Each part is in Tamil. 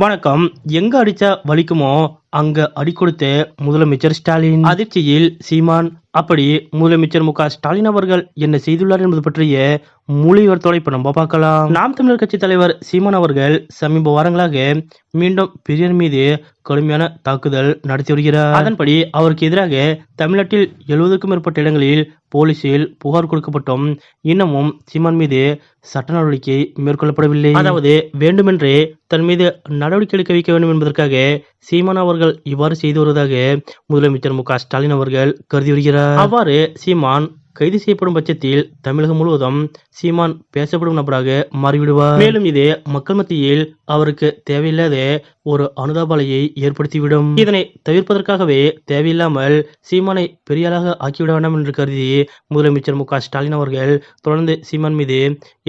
வணக்கம். எங்க அடிச்சா வலிக்குமோ? அங்க அடி கொடுத்த முதலமைச்சர் ஸ்டாலின். அதிர்ச்சியில் சீமான் அப்படி முதலமைச்சர் மு ஸ்டாலின் அவர்கள் என்ன செய்துள்ளார் என்பது பற்றிய மொழிவர்த்தோட இப்ப நம்ம பார்க்கலாம். நாம் தமிழர் கட்சி தலைவர் சீமான் அவர்கள் சமீப வாரங்களாக மீண்டும் பெரியார் மீது கடுமையான தாக்குதல் நடத்தி வருகிறார். அதன்படி அவருக்கு எதிராக தமிழ்நாட்டில் எழுபதுக்கும் மேற்பட்ட இடங்களில் போலீசில் புகார் கொடுக்கப்பட்டும் இன்னமும் சீமான் மீது சட்ட நடவடிக்கை மேற்கொள்ளப்படவில்லை. அதாவது வேண்டுமென்றே தன் மீது நடவடிக்கை எடுக்க வைக்க வேண்டும் என்பதற்காக சீமான் அவர்கள் இவ்வாறு செய்து வருவதாக முதலமைச்சர் மு க ஸ்டாலின் அவர்கள் கருதி வருகிறார். அவ்வாறு சீமான் கைது செய்யப்படும் பட்சத்தில் தமிழகம் முழுவதும் சீமான் பேசப்படும் நபராக மாறிவிடுவார். மேலும் இது மக்கள் மத்தியில் அவருக்கு தேவையில்லாத ஒரு அனுதாபாலையை ஏற்படுத்திவிடும். இதனை தவிர்ப்பதற்காகவே தேவையில்லாமல் சீமானை பெரியாளாக ஆக்கிவிட வேண்டாம் என்று கருதி முதலமைச்சர் மு ஸ்டாலின் அவர்கள் தொடர்ந்து சீமான் மீது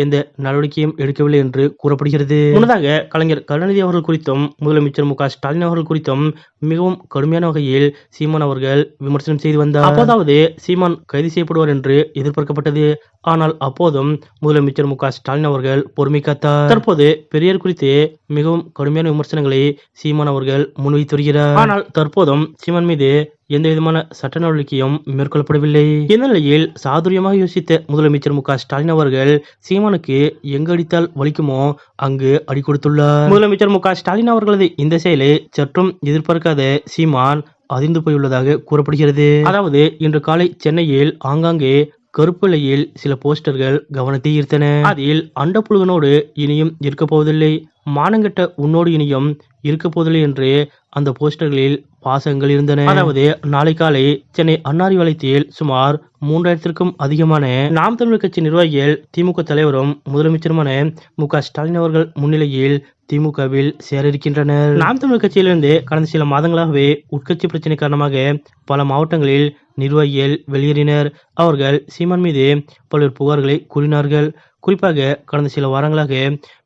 எந்த நடவடிக்கையும் எடுக்கவில்லை என்று கூறப்படுகிறது. முன்னதாக கலைஞர் கருணாநிதி அவர்கள் குறித்தும் முதலமைச்சர் மு ஸ்டாலின் அவர்கள் குறித்தும் மிகவும் கடுமையான வகையில் சீமான் அவர்கள் விமர்சனம் செய்து வந்தார். அப்போதாவது சீமான் கைது செய்யப்படுவார் என்று என்று எதிர்பார்க்கப்பட்டது. ஆனால் அப்போதும் முதலமைச்சர் மு ஸ்டாலின் அவர்கள் பொறுமை காத்தார். தற்போது பெரியார் குறித்து மிகவும் கடுமையான விமர்சனங்களை சீமான் அவர்கள் முன்வைத்து வருகிறார். ஆனால் தற்போதும் சீமான் மீது எந்த விதமான சட்ட நடவடிக்கையும் மேற்கொள்ளப்படவில்லை. இந்த நிலையில் சாதுரியமாக யோசித்த முதலமைச்சர் மு ஸ்டாலின் அவர்கள் சீமானுக்கு எங்கு அடித்தால் வலிக்குமோ அங்கு அடி கொடுத்துள்ளார். முதலமைச்சர் மு ஸ்டாலின் அவர்களது இந்த செயலை சற்றும் எதிர்பார்க்காத சீமான் அதிர்ந்து போயுள்ளதாக கூறப்படுகிறது. அதாவது இன்று காலை சென்னையில் ஆங்காங்கே கருப்பிலையில் சில போஸ்டர்கள் கவனத்தை ஈர்த்தன. அதில் அண்டப்புழுகனோடு இனியும் இருக்க போவதில்லை. மானங்கெட்ட உன்னோடு இனியும் இருக்க போவதில்லை என்று அந்த போஸ்டர்களில் பாசங்கள் இருந்தன. அதாவது நாளை காலை சென்னை அன்னாரி வளையத்தில் சுமார் மூன்றாயிரத்திற்கும் அதிகமான நாம் தமிழர் கட்சி நிர்வாகிகள் திமுக தலைவரும் முதலமைச்சருமான மு க ஸ்டாலின் அவர்கள் முன்னிலையில் திமுகவில் சேர இருக்கின்றனர் நாம் தமிழர் கட்சியிலிருந்து கடந்த சில மாதங்களாகவே உட்கட்சி பிரச்சனை காரணமாக பல மாவட்டங்களில் நிர்வாகிகள் வெளியேறினர். அவர்கள் சீமான் மீது பல்வேறு புகார்களை கூறினார்கள். குறிப்பாக கடந்த சில வாரங்களாக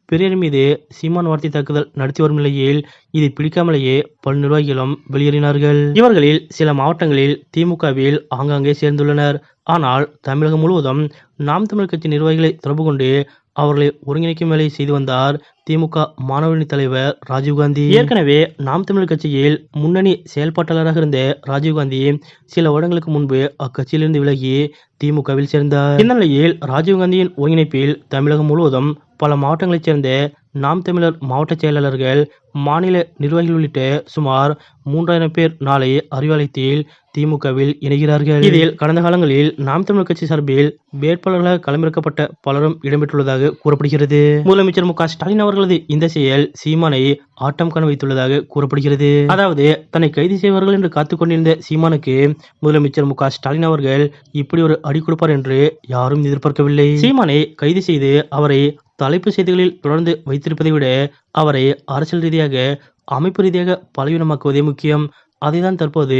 பெரியார் மீது சீமான் வார்த்தை தாக்குதல் நடத்தி வரும் நிலையில் இதை பிடிக்காமலேயே பல நிர்வாகிகளும் வெளியேறினார்கள். இவர்களில் சில மாவட்டங்களில் திமுகவில் ஆங்காங்கே சேர்ந்துள்ளனர். ஆனால் தமிழகம் முழுவதும் நாம் தமிழ் கட்சி நிர்வாகிகளை தொடர்பு கொண்டு அவர்களை ஒருங்கிணைக்கும் வேலை செய்து வந்தார் திமுக மாணவரணி தலைவர் ராஜீவ்காந்தி ஏற்கனவே நாம் தமிழர் கட்சியில் முன்னணி செயல்பாட்டாளராக இருந்த ராஜீவ்காந்தி சில வருடங்களுக்கு முன்பு அக்கட்சியிலிருந்து விலகி திமுகவில் சேர்ந்தார். இந்நிலையில் ராஜீவ்காந்தியின் ஒருங்கிணைப்பில் தமிழகம் முழுவதும் பல மாவட்டங்களைச் சேர்ந்த நாம் தமிழர் மாவட்ட செயலாளர்கள் மாநில நிர்வாகிகள் உள்ளிட்ட சுமார் மூன்றாயிரம் பேர் நாளை அறிவாலயத்தில் திமுகவில் இணைகிறார்கள். இதில் கடந்த காலங்களில் நாம் தமிழர் கட்சி சார்பில் வேட்பாளர்களாக களமிறக்கப்பட்ட பலரும் இடம்பெற்றுள்ளதாக கூறப்படுகிறது. முதலமைச்சர் மு க ஸ்டாலின் அவர்களது இந்த செயல் சீமானை ஆட்டம் காண வைத்துள்ளதாக கூறப்படுகிறது. அதாவது தன்னை கைது செய்வார்கள் என்று காத்து கொண்டிருந்த சீமானுக்கு முதலமைச்சர் மு க ஸ்டாலின் அவர்கள் இப்படி ஒரு அடி கொடுப்பார் என்று யாரும் எதிர்பார்க்கவில்லை. சீமானை கைது செய்து அவரை தலைப்பு செய்திகளில் தொடர்ந்து வைத்திருப்பதை விட அவரை அரசியல் ரீதியாக அமைப்பு ரீதியாக பலவீனமாக்குவதே முக்கியம். அதைதான் தற்போது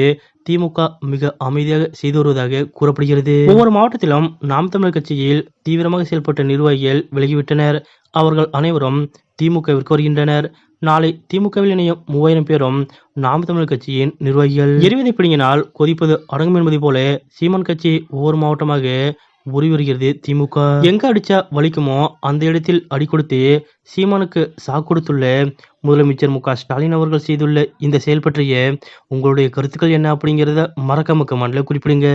திமுக மிக அமைதியாக செய்து வருவதாக கூறப்படுகிறது. ஒவ்வொரு மாவட்டத்திலும் நாம் தமிழர் கட்சியில் தீவிரமாக செயல்பட்ட நிர்வாகிகள் விலகிவிட்டனர். அவர்கள் அனைவரும் திமுகவிற்கு வருகின்றனர். நாளை திமுகவில் இணையும் மூவாயிரம் பேரும் நாம் தமிழர் கட்சியின் நிர்வாகிகள். எரிவதை பிடிங்கினால் கொதிப்பது அடங்கும் என்பதை போல சீமான் கட்சி ஒவ்வொரு மாவட்டமாக உரி வருகிறது திமுக. எங்க அடிச்சா வலிக்குமோ அந்த இடத்தில் அடி கொடுத்து சீமானுக்கு சா கொடுத்துள்ள முதலமைச்சர் மு ஸ்டாலின் அவர்கள் செய்துள்ள இந்த செயல் பற்றிய உங்களுடைய கருத்துக்கள் என்ன அப்படிங்கிறத மறக்காம கமெண்ட்ல குறிப்பிடுங்க.